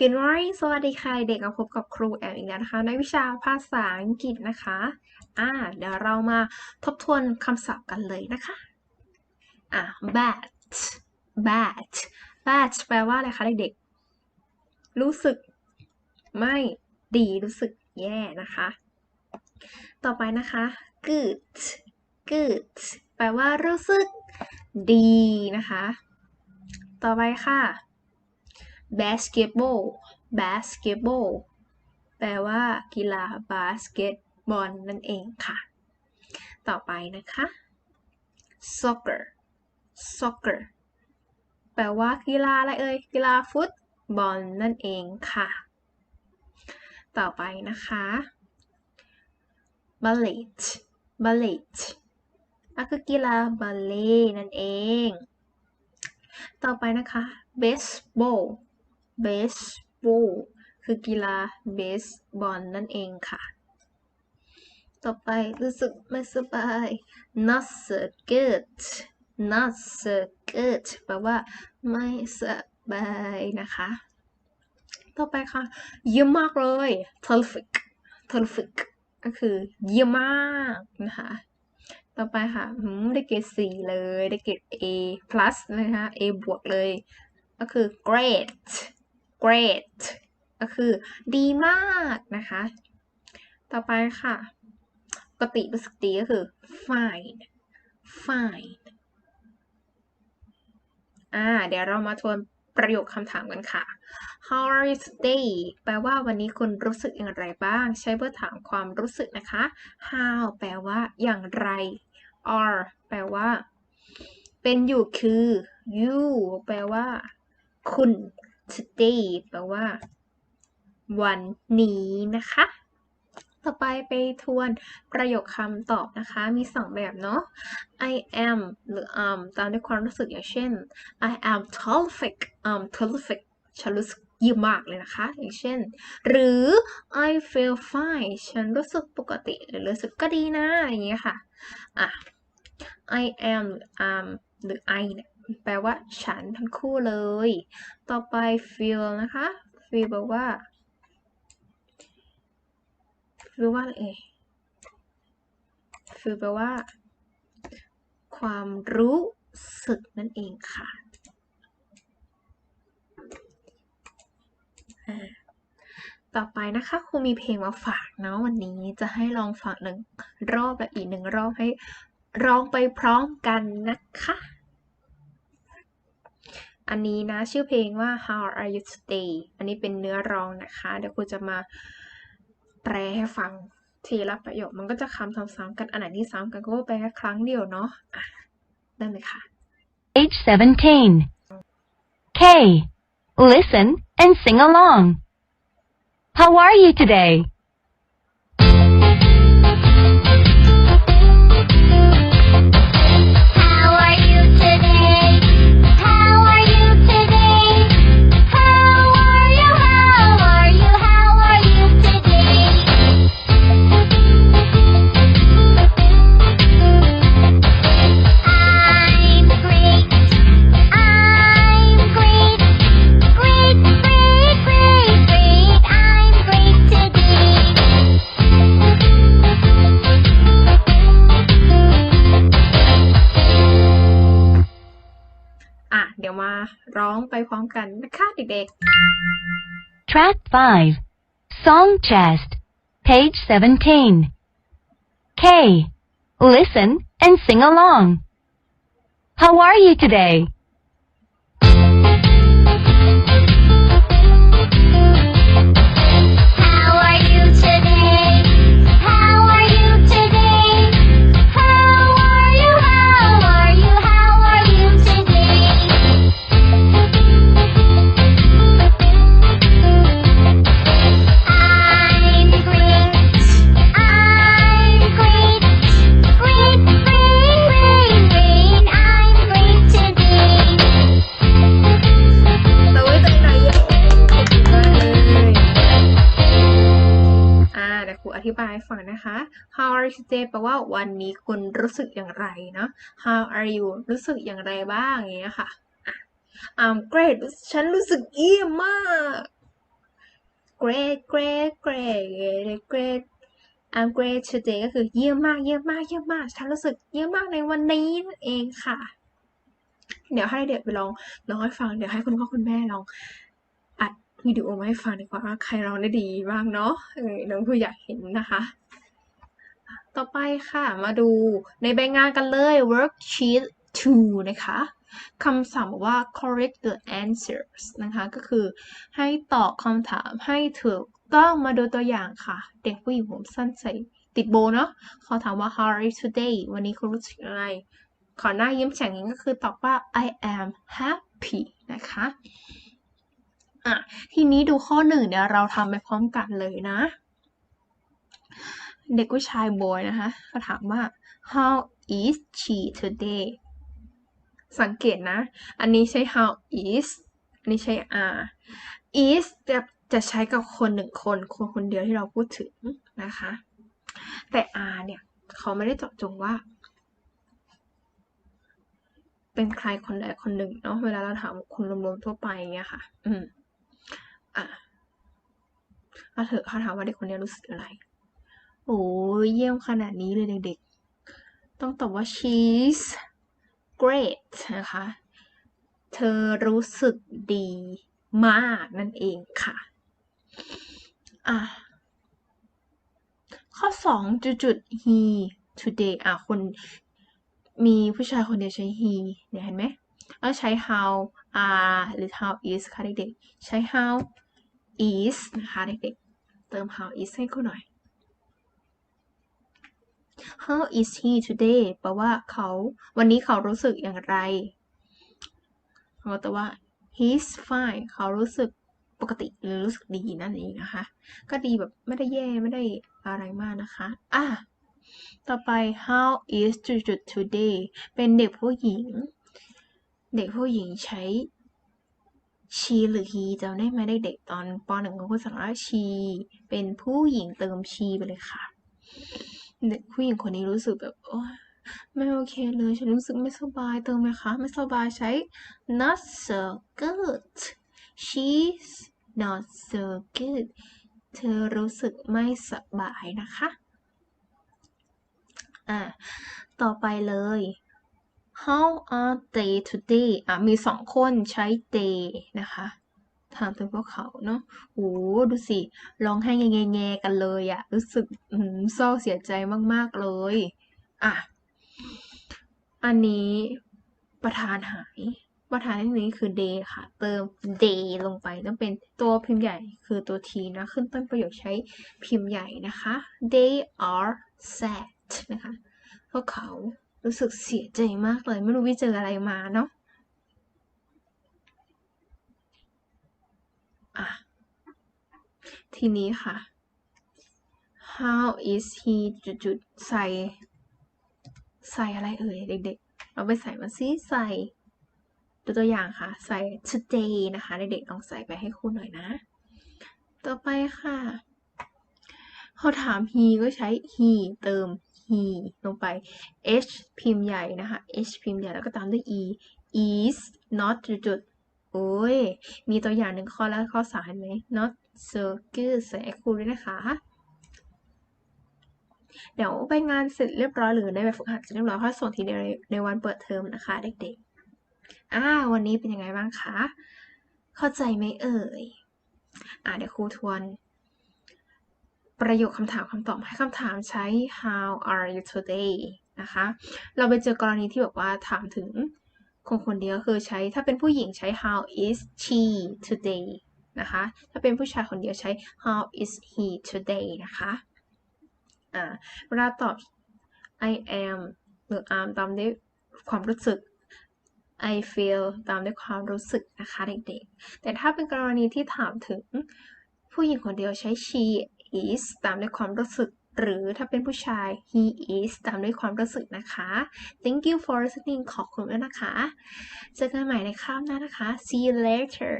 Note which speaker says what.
Speaker 1: Good morning สวัสดีค่ะเด็กมาพบกับครูแอมอีกแล้วนะคะในวิชาภาษาอังกฤษนะคะ อ่า เดี๋ยวเรามาทบทวนคำศัพท์กันเลยนะคะ อ่า bad bad bad แปลว่าอะไรคะเด็กๆ รู้สึกไม่ดีรู้สึกแย่นะคะ ต่อไปนะคะ good good แปลว่ารู้สึกดีนะคะ ต่อไปค่ะ basketball basketball แปลว่ากีฬาบาสเกตบอลนั่นเองค่ะ ต่อไปนะคะ soccer soccer แปลว่ากีฬาอะไรเอ่ย กีฬาฟุตบอลนั่นเองค่ะ ต่อไปนะคะ ballet ballet ก็คือกีฬาบัลเล่นั่นเอง ต่อไปนะคะ baseball baseball คือกีฬาเบสบอลนั่นเองค่ะ ต่อไปรู้สึกไม่สบาย not so good not so good แปลว่าไม่สบายนะคะ ต่อไปค่ะ เยี่ยมมากเลย terrific terrific ก็คือเยี่ยมมากนะคะ ต่อไปค่ะได้เกรดสี่เลย ได้เกรด A plus นะคะ A บวกเลย ก็คือ great great ก็คือดีมากนะคะ ต่อไปค่ะปกติรู้สึกดีก็คือ fine fine อ่า เดี๋ยวเรามาทวนประโยคคำถามกันค่ะ How are you today แปลว่าวันนี้คุณรู้สึกอย่างไรบ้าง ใช้เพื่อถามความรู้สึกนะคะ How แปลว่าอย่างไร Are แปลว่า เป็นอยู่คือ You แปลว่า คุณ today แปลว่า วันนี้นะคะ ต่อไปไปทวนประโยคคำตอบนะคะ มีสองแบบเนาะ I am หรือ am ตามด้วยความรู้สึกอย่างเช่น I am terrific I'm terrific ฉันรู้สึกยี่มมากเลยนะคะ อย่างเช่น หรือ I feel fine ฉันรู้สึกปกติ หรือรู้สึกก็ดีนะ อย่างเงี้ยค่ะ อะ I am หรือ am หรือ I เนี่ย แปลว่า ฉันทั้งคู่เลย ต่อไป feel นะคะ feel แปลว่า feel ว่าอะไร feel แปลว่า ความรู้สึกนั่นเองค่ะ ต่อไปนะคะครูมีเพลงมาฝากเนาะวันนี้จะให้ลองฟังหนึ่งรอบและอีกหนึ่งรอบให้ร้องไปพร้อมกันนะคะ อันนี้นะชื่อเพลงว่า How Are You Today อันนี้เป็นเนื้อร้องนะคะ เดี๋ยวครูจะมาแปลให้ฟังทีละประโยค มันก็จะคำซ้ำๆกัน อันไหนที่ซ้ำกันก็แปลแค่ครั้งเดียวเนาะอะเริ่มเลยค่ะ
Speaker 2: Page 17. K. Listen and sing along. How are you today?
Speaker 1: ร้องไปพร้อมกันนะคะเด็ก
Speaker 2: Track 5. Song chest. Page 17. K. Listen and sing along. How are you today?
Speaker 1: นะคะ How are you today แปลว่าวันนี้คุณรู้สึกอย่างไรเนาะ How are you รู้สึกอย่างไรบ้างอย่างเงี้ยค่ะอะ I'm great ฉันรู้สึกเยี่ยมมาก great great great great I'm great today ก็คือเยี่ยมมากเยี่ยมมากเยี่ยมมาก ฉันรู้สึกเยี่ยมมากในวันนี้นั่นเองค่ะ เดี๋ยวให้เด็กไปลองลองให้ฟัง เดี๋ยวให้คุณพ่อคุณแม่ลองอัดวิดีโอมาให้ฟังดีกว่าว่าใครร้องได้ดีบ้างเนาะน้องผู้อยากเห็นนะคะ ต่อไปค่ะ มาดูในใบงานกันเลย worksheet 2 นะคะคำสั่งบอกว่า correct the answers นะคะ ก็คือให้ตอบคำถามให้ถูกต้องมาดูตัวอย่างค่ะ เด็กผู้หญิงผมสั้นใส่ติดโบเนาะเขาถามว่า how are you today วันนี้คุณรู้สึกอะไร ขอหน้ายิ้มแฉ่งนี้ก็คือตอบว่า I am happy นะคะอะทีนี้ดูข้อหนึ่งเนี่ยเราทำไปพร้อมกันเลยนะ เด็กผู้ชายบอยนะคะเขาถามว่า how is she today สังเกตนะ อันนี้ใช้ how is อันนี้ใช้ are is จะจะใช้กับคนหนึ่งคนคนคนเดียวที่เราพูดถึงนะคะ แต่ are เนี่ย เขาไม่ได้เจาะจงว่า เป็นใครคนใดคนหนึ่งเนาะเวลาเราถามคนรวมๆทั่วไปอย่างเงี้ยค่ะ อืม อะเอาเถอะเขาถามว่าเด็กคนนี้รู้สึกอะไร โอ้ยเยี่ยมขนาดนี้เลยเด็กๆ ต้องตอบว่า she's great นะคะ เธอรู้สึกดีมากนั่นเองค่ะอะข้อสองจุดๆ he today อะคนมีผู้ชายคนเดียวใช้ he เนี่ยเห็นไหมแล้วใช้ how are หรือ how is ค่ะเด็กๆ ใช้ how is นะคะเด็กๆ เติม how is ให้คุณหน่อย How is he today แปลว่าเขา วันนี้เขารู้สึกอย่างไรเขาแต่ว่า he's fine เขารู้สึกปกติหรือรู้สึกดีนั่นเองนะคะ ก็ดีแบบไม่ได้แย่ไม่ได้อะไรมากนะคะ อะ ต่อไป how is จุด today เป็นเด็กผู้หญิง เด็กผู้หญิงใช้ she หรือ he จำได้ไหมเด็กๆตอนป .1 ก็พูดสารว่า she เป็นผู้หญิงเติม she ไปเลยค่ะ เด็กผู้หญิงคนนี้รู้สึกแบบโอ๊ยไม่โอเคเลย ฉันรู้สึกไม่สบายเติมไหมคะ ไม่สบายใช้ not so good she's not so good เธอรู้สึกไม่สบายนะคะ อะต่อไปเลย how are they today อะ มีสองคนใช้ they นะคะ ถามถึงพวกเขาเนาะโอ้ดูสิ ร้องไห้แง่ๆกันเลยอะรู้สึกเศร้าเสียใจมากๆเลย อะ อันนี้ประธานหาย ประธานที่นี้คือ day ค่ะ เติม day ลงไปต้องเป็นตัวพิมพ์ใหญ่คือตัว t นะ ขึ้นต้นประโยคใช้พิมพ์ใหญ่นะคะ they are sad นะคะ พวกเขารู้สึกเสียใจมากเลย ไม่รู้วิเจออะไรมาเนาะ ทีนี้ค่ะ how is he จุดๆใส่ ใส่อะไรเอ่ยเด็กๆ เราไปใส่มาซิใส่ดูตัวอย่างค่ะ ใส่ today นะคะ เด็กๆต้องใส่ไปให้ครูหน่อยนะ ต่อไปค่ะเขาถาม he ก็ใช้ he เติม he ลงไป h พิมพ์ใหญ่นะคะ h พิมพ์ใหญ่แล้วก็ตามด้วย e is not จุดๆโอ้ย มีตัวอย่างหนึ่งข้อแล้วข้อสามเห็นไหม not so good ใส่ให้ครูด้วยนะคะ เดี๋ยวไปงานเสร็จเรียบร้อยหรือในแบบฝึกหัดเสร็จเรียบร้อยค่อยส่งทีเดียวในในวันเปิดเทอมนะคะเด็กๆอ่าวันนี้เป็นยังไงบ้างคะ เข้าใจไหมเอ่ย อ่าเดี๋ยวครูทวนประโยคคำถามคำตอบให้คำถามใช้ how are you today นะคะ เราไปเจอกรณีที่แบบว่าถามถึงคนคนเดียวคือใช้ถ้าเป็นผู้หญิงใช้ how is she today นะคะ ถ้าเป็นผู้ชายคนเดียวใช้ how is he today นะคะอ่าเวลาตอบ I am หรือ am ตามด้วยความรู้สึก I feel ตามด้วยความรู้สึกนะคะเด็กๆ แต่ถ้าเป็นกรณีที่ถามถึงผู้หญิงคนเดียวใช้ she is ตามด้วยความรู้สึก หรือถ้าเป็นผู้ชาย he is ตามด้วยความรู้สึกนะคะ thank you for listening ขอบคุณด้วยนะคะ เจอกันใหม่ในคราวหน้านะคะ see you later